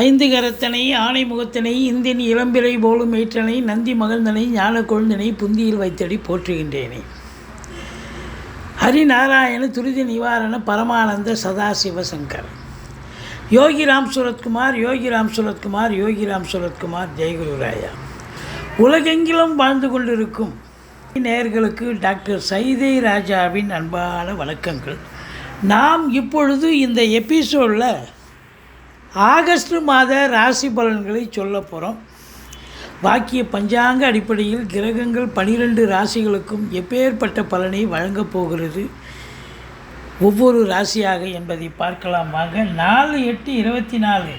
ஐந்து கரத்தனை ஆணை முகத்தனை இந்தின் இளம்பிறை போலும் ஏற்றனை நந்தி மகந்தனை ஞான கொழுந்தனை புந்தியில் வைத்தடி போற்றுகின்றேனே. ஹரிநாராயண துரித நிவாரண பரமானந்த சதாசிவசங்கர் யோகிராம் சுரத்குமார் யோகிராம் சுரத்குமார் யோகிராம் சுரத்குமார் ஜெயகுருராயா உலகெங்கிலும் வாழ்ந்து கொண்டிருக்கும் நேயர்களுக்கு டாக்டர் சைதை ராஜாவின் அன்பான வணக்கங்கள். நாம் இப்பொழுது இந்த எபிசோடில் ஆகஸ்ட் மாத ராசி பலன்களை சொல்ல போகிறோம் பாக்கிய பஞ்சாங்க அடிப்படையில் கிரகங்கள் பனிரெண்டு ராசிகளுக்கும் எப்பேற்பட்ட பலனை வழங்கப் போகிறது? ஒவ்வொரு ராசியாக என்பதை பார்க்கலாம் வாங்க. நாலு எட்டு இருபத்தி நாலு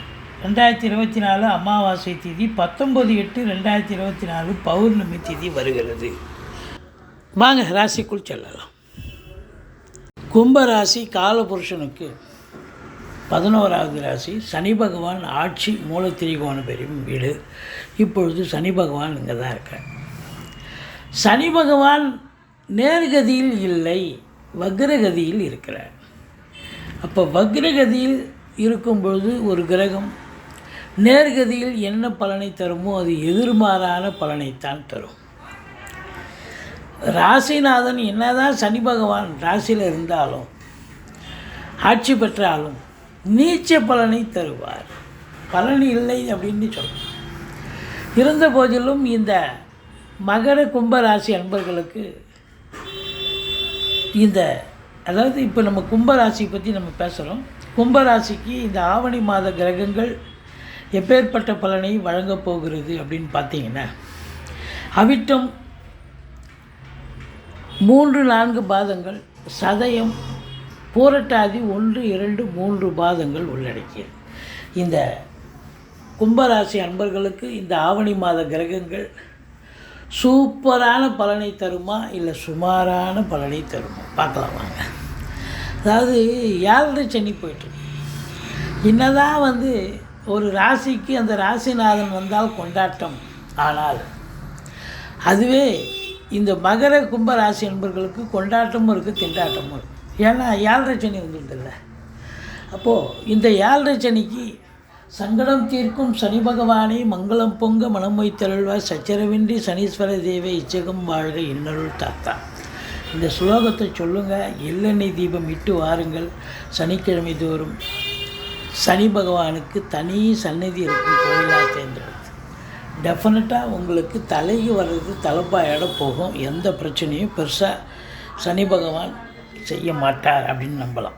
ரெண்டாயிரத்தி இருபத்தி நாலு அமாவாசை திதி பத்தொம்பது எட்டு ரெண்டாயிரத்தி இருபத்தி நாலு பௌர்ணமி திதி வருகிறது. வாங்க ராசிக்குள் செல்லலாம். கும்பராசி காலபுருஷனுக்கு பதினோராவது ராசி சனி பகவான் ஆட்சி மூலத்திரிகோணம் பெரும் வீடு. இப்பொழுது சனி பகவான் இங்கே தான் இருக்கார். சனி பகவான் நேர்கதியில் இல்லை வக்ரகதியில் இருக்கிறார். அப்போ வக்ரகதியில் இருக்கும் பொழுது ஒரு கிரகம் நேர்கதியில் என்ன பலனை தருமோ அது எதிர்மாறான பலனைத்தான் தரும். ராசிநாதன் என்னதான் சனி பகவான் ராசியில் இருந்தாலும் ஆட்சி பெற்றாலும் நீச்ச பலனை தருவார். பலன் இல்லை அப்படின்னு சொல்லலாம் இருந்த போதிலும் இந்த மகர கும்ப ராசி அன்பர்களுக்கு இந்த அதாவது இப்போ நம்ம கும்பராசி பற்றி நம்ம பேசுகிறோம் கும்பராசிக்கு இந்த ஆவணி மாத கிரகங்கள் எப்பேற்பட்ட பலனை வழங்கப் போகிறது அப்படின்னு பார்த்தீங்கன்னா அவிட்டம் மூன்று நான்கு பாதங்கள் சதயம் பூரட்டாதி ஒன்று இரண்டு மூன்று பாதங்கள் உள்ளடக்கியது. இந்த கும்பராசி அன்பர்களுக்கு இந்த ஆவணி மாத கிரகங்கள் சூப்பரான பலனை தருமா இல்லை சுமாரான பலனை தருமா? பார்க்கலாம் வாங்க. அதாவது ஏழரை சனி போயிட்டுருக்கு என்னதான் வந்து ஒரு ராசிக்கு அந்த ராசிநாதன் வந்தால் கொண்டாட்டம். ஆனால் அதுவே இந்த மகர கும்ப ராசி என்பர்களுக்கு கொண்டாட்டமும் இருக்குது திண்டாட்டமும் இருக்குது ஏன்னா ஏழரை சனி வந்துட்டுல்ல அப்போது இந்த ஏழரை சனிக்கு சங்கடம் தீர்க்கும் சனி பகவானே மங்களம் பொங்க மனம் வைத்தருள்வார். சச்சரவின்றி சனீஸ்வர தேவை இச்சகம் வாழ்க இன்னருள் தாத்தா. இந்த ஸ்லோகத்தை சொல்லுங்கள் எள்ளெண்ணெய் தீபம் இட்டு வாருங்கள். சனிக்கிழமை தோறும் சனி பகவானுக்கு தனி சந்நிதி இருக்கும் கோயிலாக தேர்ந்தெடுத்து. டெஃபினட்டாக உங்களுக்கு தலைக்கு வர்றது தலைப்பாயோட போகும். எந்த பிரச்சனையும் பெருசாக சனி பகவான் செய்ய மாட்டார் அப்படின்னு நம்பலாம்.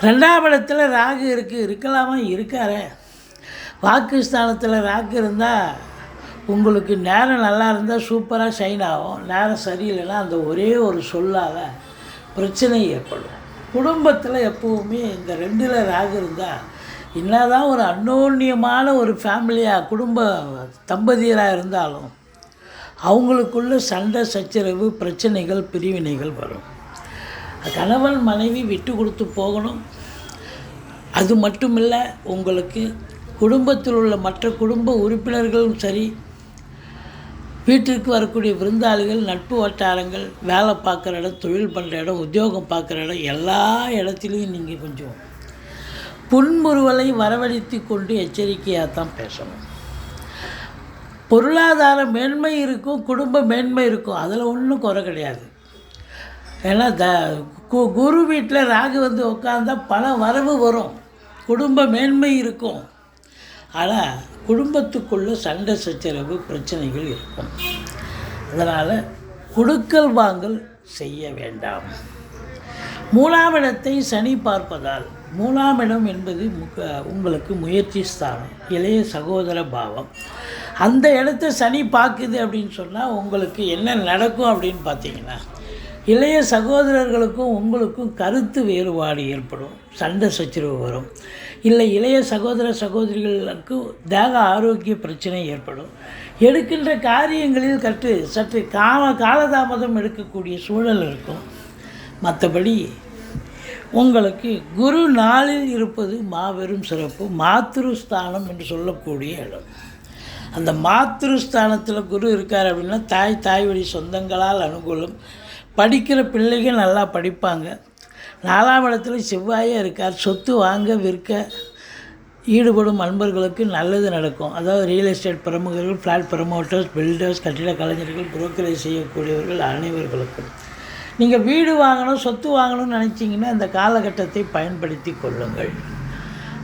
ரெண்டாம் இடத்துல ராகு இருக்குது இருக்கலாமா? இருக்காரே. வாக்குஸ்தானத்தில் ராகு இருந்தால் உங்களுக்கு நேரம் நல்லா இருந்தால் சூப்பராக ஷைன் ஆகும். நேரம் சரியில்லைன்னா அந்த ஒரே ஒரு சொல்லால் பிரச்சனை ஏற்படும். குடும்பத்தில் எப்போவுமே இந்த ரெண்டில் ராகு இருந்தால் என்னதான் ஒரு அன்னோன்யமான ஒரு ஃபேமிலியாக குடும்ப தம்பதியராக இருந்தாலும் அவங்களுக்குள்ள சண்டை சச்சரவு பிரச்சனைகள் பிரிவினைகள் வரும். கணவன் மனைவி விட்டு கொடுத்து போகணும். அது மட்டுமில்லை உங்களுக்கு குடும்பத்தில் உள்ள மற்ற குடும்ப உறுப்பினர்களும் சரி வீட்டிற்கு வரக்கூடிய விருந்தாளிகள் நட்பு வட்டாரங்கள் வேலை பார்க்குற இடம் தொழில் பண்ணுற இடம் உத்தியோகம் பார்க்குற இடம் எல்லா இடத்துலையும் நீங்கள் கொஞ்சம் புன்முறுவலை வரவழைத்து கொண்டு எச்சரிக்கையாக தான் பேசணும். பொருளாதார மேன்மை இருக்கும் குடும்ப மேன்மை இருக்கும். அதில் ஒன்றும் குறை கிடையாது. ஏன்னா த கு குரு வீட்டில் ராகு வந்து உட்காந்தா பல வரவு வரும். குடும்ப மேன்மை இருக்கும். ஆனால் குடும்பத்துக்குள்ளே சண்டை சச்சரவு பிரச்சனைகள் இருக்கும். அதனால் குடுக்கல் வாங்கல் செய்ய வேண்டாம். மூணாம் இடத்தை சனி பார்ப்பதால் மூணாம் இடம் என்பது உங்களுக்கு முயற்சி ஸ்தானம் இளைய சகோதர பாவம். அந்த இடத்த சனி பார்க்குது அப்படின்னு சொன்னால் உங்களுக்கு என்ன நடக்கும் அப்படின்னு பார்த்தீங்கன்னா இளைய சகோதரர்களுக்கும் உங்களுக்கும் கருத்து வேறுபாடு ஏற்படும். சண்டை சச்சரவு வரும். இல்லை இளைய சகோதர சகோதரிகளுக்கு தேக ஆரோக்கிய பிரச்சனை ஏற்படும். எடுக்கின்ற காரியங்களில் கற்று சற்று கால காலதாமதம் எடுக்கக்கூடிய சூழல் இருக்கும். மற்றபடி உங்களுக்கு குரு நாளில் இருப்பது மாபெரும் சிறப்பு மாத்திருஸ்தானம் என்று சொல்லக்கூடிய இடம். அந்த மாத்திருஸ்தானத்தில் குரு இருக்கார் அப்படின்னா தாய் தாய் வழி சொந்தங்களால் அனுகூலம் படிக்கிற பிள்ளைகள் நல்லா படிப்பாங்க. நாலாம் இடத்துல செவ்வாயே இருக்கார். சொத்து வாங்க விற்க ஈடுபடும் அன்பர்களுக்கு நல்லது நடக்கும். அதாவது ரியல் எஸ்டேட் பிரமுகர்கள் ஃப்ளாட் ப்ரமோட்டர்ஸ் பில்டர்ஸ் கட்டிட கலைஞர்கள் புரோக்கரேஜ் செய்யக்கூடியவர்கள் அனைவர்களுக்கும். நீங்கள் வீடு வாங்கணும் சொத்து வாங்கணும்னு நினச்சிங்கன்னா இந்த காலகட்டத்தை பயன்படுத்தி கொள்ளுங்கள்.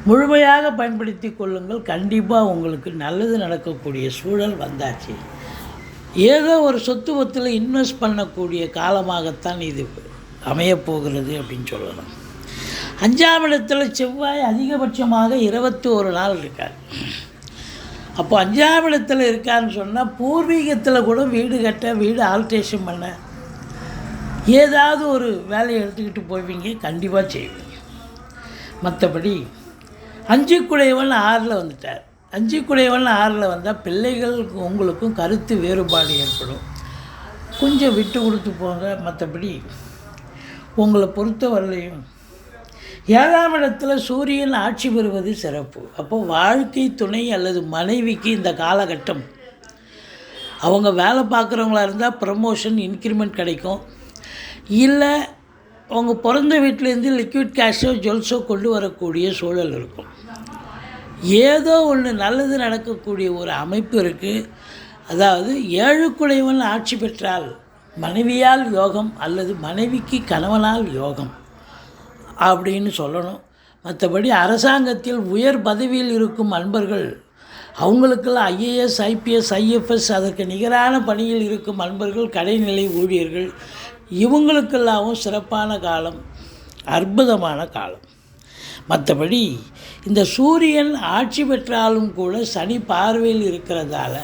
முழுமையாக பயன்படுத்தி கொள்ளுங்கள். கண்டிப்பாக உங்களுக்கு நல்லது நடக்கக்கூடிய சூழல் வந்தாச்சு. ஏதோ ஒரு சொத்துவத்தில் இன்வெஸ்ட் பண்ணக்கூடிய காலமாகத்தான் இது அமையப்போகிறது அப்படின்னு சொல்லலாம். அஞ்சாம் இடத்துல செவ்வாய் அதிகபட்சமாக இருபத்தி ஒரு நாள் இருக்கார். அப்போ அஞ்சாம் இடத்துல இருக்கான்னு சொன்னால் பூர்வீகத்தில் கூட வீடு கட்ட வீடு ஆல்ட்ரேஷன் பண்ண ஏதாவது ஒரு வேலையை எடுத்துக்கிட்டு போவீங்க கண்டிப்பாக செய்வீங்க. மற்றபடி அஞ்சு குடையவன் ஆறில் வந்துட்டார். அஞ்சு ஆறில் வந்தால் பிள்ளைகள் உங்களுக்கும் கருத்து வேறுபாடு ஏற்படும். கொஞ்சம் விட்டு கொடுத்து போங்க மற்றபடி உங்களை பொறுத்தவரையிலையும் ஏழாம் இடத்துல சூரியன் ஆட்சி பெறுவது சிறப்பு. அப்போ வாழ்க்கை துணை அல்லது மனைவிக்கு இந்த காலகட்டம் அவங்க வேலை பார்க்குறவங்களா இருந்தால் ப்ரமோஷன் இன்க்ரிமெண்ட் கிடைக்கும். இல்லை அவங்க பிறந்த வீட்டிலேருந்து லிக்விட் கேஷோ ஜுவல்ஸோ கொண்டு வரக்கூடிய சூழல் இருக்கும். ஏதோ ஒன்று நல்லது நடக்கக்கூடிய ஒரு அமைப்பு இருக்குது அதாவது ஏழுக்குடையவன் ஆட்சி பெற்றால் மனைவியால் யோகம் அல்லது மனைவிக்கு கணவனால் யோகம் அப்படின்னு சொல்லணும். மற்றபடி அரசாங்கத்தில் உயர் பதவியில் இருக்கும் அன்பர்கள் அவங்களுக்கெல்லாம் ஐஏஎஸ் ஐபிஎஸ் ஐஎஃப்எஸ் அதற்கு நிகரான பணியில் இருக்கும் அன்பர்கள் கடைநிலை ஊழியர்கள் இவங்களுக்கெல்லாமும் சிறப்பான காலம் அற்புதமான காலம். மற்றபடி இந்த சூரியன் ஆட்சி பெற்றாலும் கூட சனி பார்வையில் இருக்கிறதால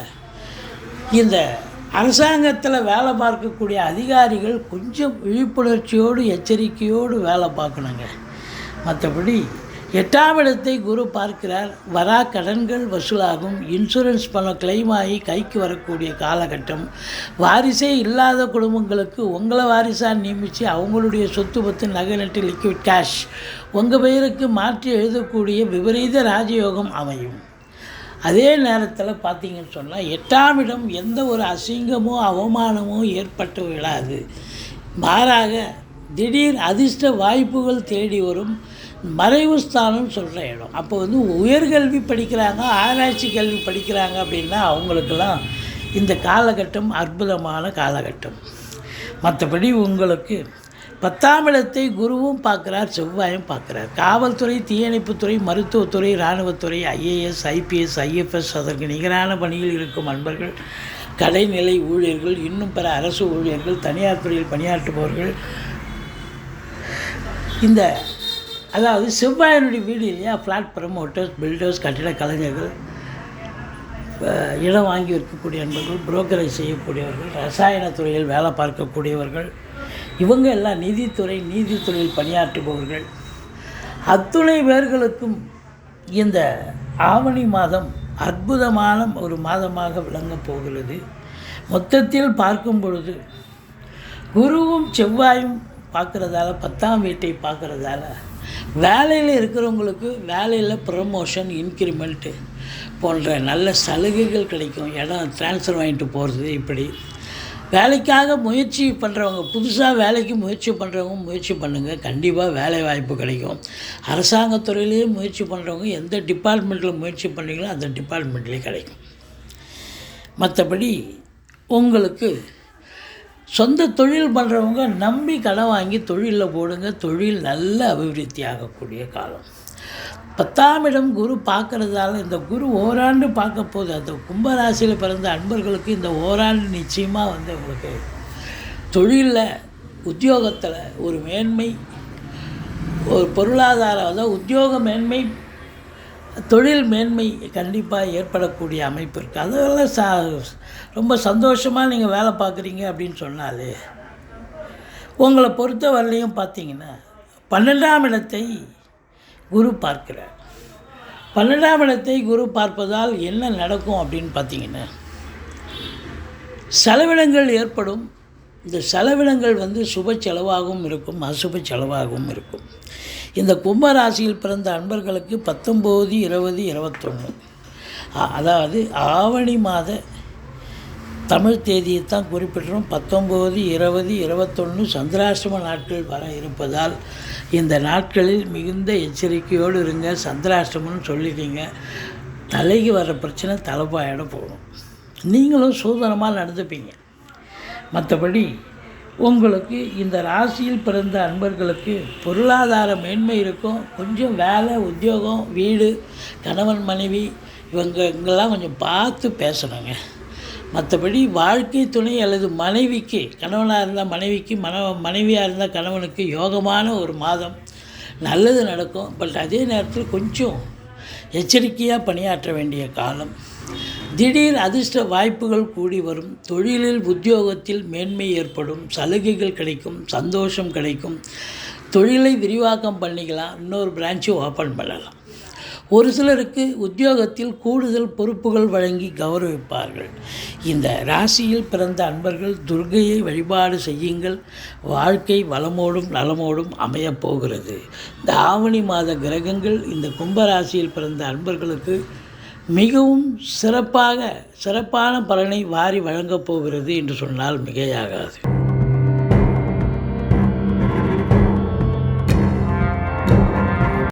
இந்த அரசாங்கத்தில் வேலை பார்க்கக்கூடிய அதிகாரிகள் கொஞ்சம் விழிப்புணர்ச்சியோடு எச்சரிக்கையோடு வேலை பார்க்கணுங்க. மற்றபடி எட்டாம் இடத்தை குரு பார்க்கிறார். வரா கடன்கள் வசூலாகும். இன்சூரன்ஸ் பணம் கிளைம் ஆகி கைக்கு வரக்கூடிய காலகட்டம். வாரிசே இல்லாத குடும்பங்களுக்கு உங்களை வாரிசாக நியமித்து அவங்களுடைய சொத்து பத்து நகை நட்டு லிக்விட் கேஷ் உங்கள் பெயருக்கு மாற்றி எழுதக்கூடிய விபரீத ராஜயோகம் அமையும். அதே நேரத்தில் பார்த்தீங்கன்னு சொன்னால் எட்டாம் இடம் எந்த ஒரு அசிங்கமோ அவமானமோ ஏற்பட்டு விடாது மாறாக திடீர் அதிர்ஷ்ட வாய்ப்புகள் தேடி வரும். மறைவு ஸ்தானம் சொல்கிற இடம். அப்போ வந்து உயர்கல்வி படிக்கிறாங்க ஆராய்ச்சி கல்வி படிக்கிறாங்க அப்படின்னா அவங்களுக்கெல்லாம் இந்த காலகட்டம் அற்புதமான காலகட்டம். மற்றபடி உங்களுக்கு பத்தாம் இடத்தை குருவும் பார்க்குறார் செவ்வாயும் பார்க்குறார். காவல்துறை தீயணைப்புத்துறை மருத்துவத்துறை இராணுவத்துறை ஐஏஎஸ் ஐபிஎஸ் ஐஎஃப்எஸ் அதற்கு நிகரான பணியில் இருக்கும் அன்பர்கள் கடைநிலை ஊழியர்கள் இன்னும் பிற அரசு ஊழியர்கள் தனியார் துறையில் பணியாற்றுபவர்கள் இந்த அதாவது செவ்வாயினுடைய வீடு இல்லையா? ஃப்ளாட் ப்ரமோட்டர்ஸ் பில்டர்ஸ் கட்டிட கலைஞர்கள் இடம் வாங்கி விற்கக்கூடிய அன்பர்கள் புரோக்கரேஜ் செய்யக்கூடியவர்கள் ரசாயன துறையில் வேலை பார்க்கக்கூடியவர்கள் இவங்க எல்லாம் நீதித்துறை நீதித்துறையில் பணியாற்றுபவர்கள். அத்துணை பேர்களுக்கும் இந்த ஆவணி மாதம் அற்புதமான ஒரு மாதமாக விளங்கப் போகிறது. மொத்தத்தில் பார்க்கும் பொழுது குருவும் செவ்வாயும் பார்க்குறதால பத்தாம் வீட்டை பார்க்குறதால வேலையில் இருக்கிறவங்களுக்கு வேலையில் ப்ரமோஷன் இன்க்ரிமெண்ட்டு போன்ற நல்ல சலுகைகள் கிடைக்கும். இடம் ட்ரான்ஸ்ஃபர் வாங்கிட்டு போகிறது இப்படி. வேலைக்காக முயற்சி பண்ணுறவங்க புதுசாக வேலைக்கு முயற்சி பண்ணுறவங்க முயற்சி பண்ணுங்கள் கண்டிப்பாக வேலை வாய்ப்பு கிடைக்கும். அரசாங்கத்துறையிலேயே முயற்சி பண்ணுறவங்க எந்த டிபார்ட்மெண்ட்டில் முயற்சி பண்ணுறீங்களோ அந்த டிபார்ட்மெண்ட்லேயே கிடைக்கும். மற்றபடி உங்களுக்கு சொந்த தொழில் பண்ணுறவங்க நம்பி கடன் வாங்கி தொழிலில் போடுங்க. தொழில் நல்ல அபிவிருத்தி ஆகக்கூடிய காலம். பத்தாம் இடம் குரு பார்க்குறதால இந்த குரு ஓராண்டு பார்க்க போகுது. அந்த கும்பராசியில் பிறந்த அன்பர்களுக்கு இந்த ஓராண்டு நிச்சயமாக வந்து உங்களுக்கு தொழிலில் உத்தியோகத்தில் ஒரு மேன்மை ஒரு பொருளாதாரம் அதாவது உத்தியோக மேன்மை தொழில் மேன்மை கண்டிப்பாக ஏற்படக்கூடிய அமைப்பு இருக்குது அதெல்லாம் சா ரொம்ப சந்தோஷமாக நீங்கள் வேலை பார்க்குறீங்க அப்படின்னு சொன்னாலே உங்களை பொறுத்த வரலையும் பார்த்தீங்கன்னா பன்னெண்டாம் இடத்தை குரு பார்க்கிறார். பன்னெண்டாம் இடத்தை குரு பார்ப்பதால் என்ன நடக்கும் அப்படின்னு பார்த்தீங்கன்னா செலவினங்கள் ஏற்படும். இந்த செலவினங்கள் வந்து சுப செலவாகவும் இருக்கும் அசுப செலவாகவும் இருக்கும். இந்த கும்பராசியில் பிறந்த அன்பர்களுக்கு பத்தொம்போது இருபது இருபத்தொன்று அதாவது ஆவணி மாத தமிழ் தேதியை தான் குறிப்பிட்டோம் பத்தொம்போது இருபது இருபத்தொன்று சந்திராசிரம நாட்கள் வர இருப்பதால் இந்த நாட்களில் மிகுந்த எச்சரிக்கையோடு இருங்க. சந்திராசிரமம்னு சொல்லிட்டீங்க. தலைக்கு வர பிரச்சனை தலைப்பாயிட போகும் நீங்களும் சூதனமாக நடந்துப்பீங்க. மற்றபடி உங்களுக்கு இந்த ராசியில் பிறந்த அன்பர்களுக்கு பொருளாதார மேன்மை இருக்கும். கொஞ்சம் வேலை உத்தியோகம் வீடு கணவன் மனைவி இவங்க இங்கெல்லாம் கொஞ்சம் பார்த்து பேசணுங்க. மற்றபடி வாழ்க்கை துணை அல்லது மனைவிக்கு கணவனாக இருந்தால் மனைவிக்கு மன மனைவியாக இருந்தால் கணவனுக்கு யோகமான ஒரு மாதம். நல்லது நடக்கும். பட் அதே நேரத்தில் கொஞ்சம் எச்சரிக்கையாக பணியாற்ற வேண்டிய காலம். திடீர் அதிர்ஷ்ட வாய்ப்புகள் கூடி வரும். தொழிலில் உத்தியோகத்தில் மேன்மை ஏற்படும். சலுகைகள் கிடைக்கும். சந்தோஷம் கிடைக்கும். தொழிலை விரிவாக்கம் பண்ணிக்கலாம். இன்னொரு பிரான்ச்சு ஓப்பன் பண்ணலாம். ஒரு சிலருக்கு உத்தியோகத்தில் கூடுதல் பொறுப்புகள் வழங்கி கௌரவிப்பார்கள். இந்த ராசியில் பிறந்த அன்பர்கள் துர்கையை வழிபாடு செய்யுங்கள். வாழ்க்கை வளமோடும் நலமோடும் அமையப் போகிறது. இந்த ஆவணி மாத கிரகங்கள் இந்த கும்பராசியில் பிறந்த அன்பர்களுக்கு மிகவும் சிறப்பாக சிறப்பான பலனை வாரி வழங்கப் போகிறது என்று சொன்னால் மிகையாகாது.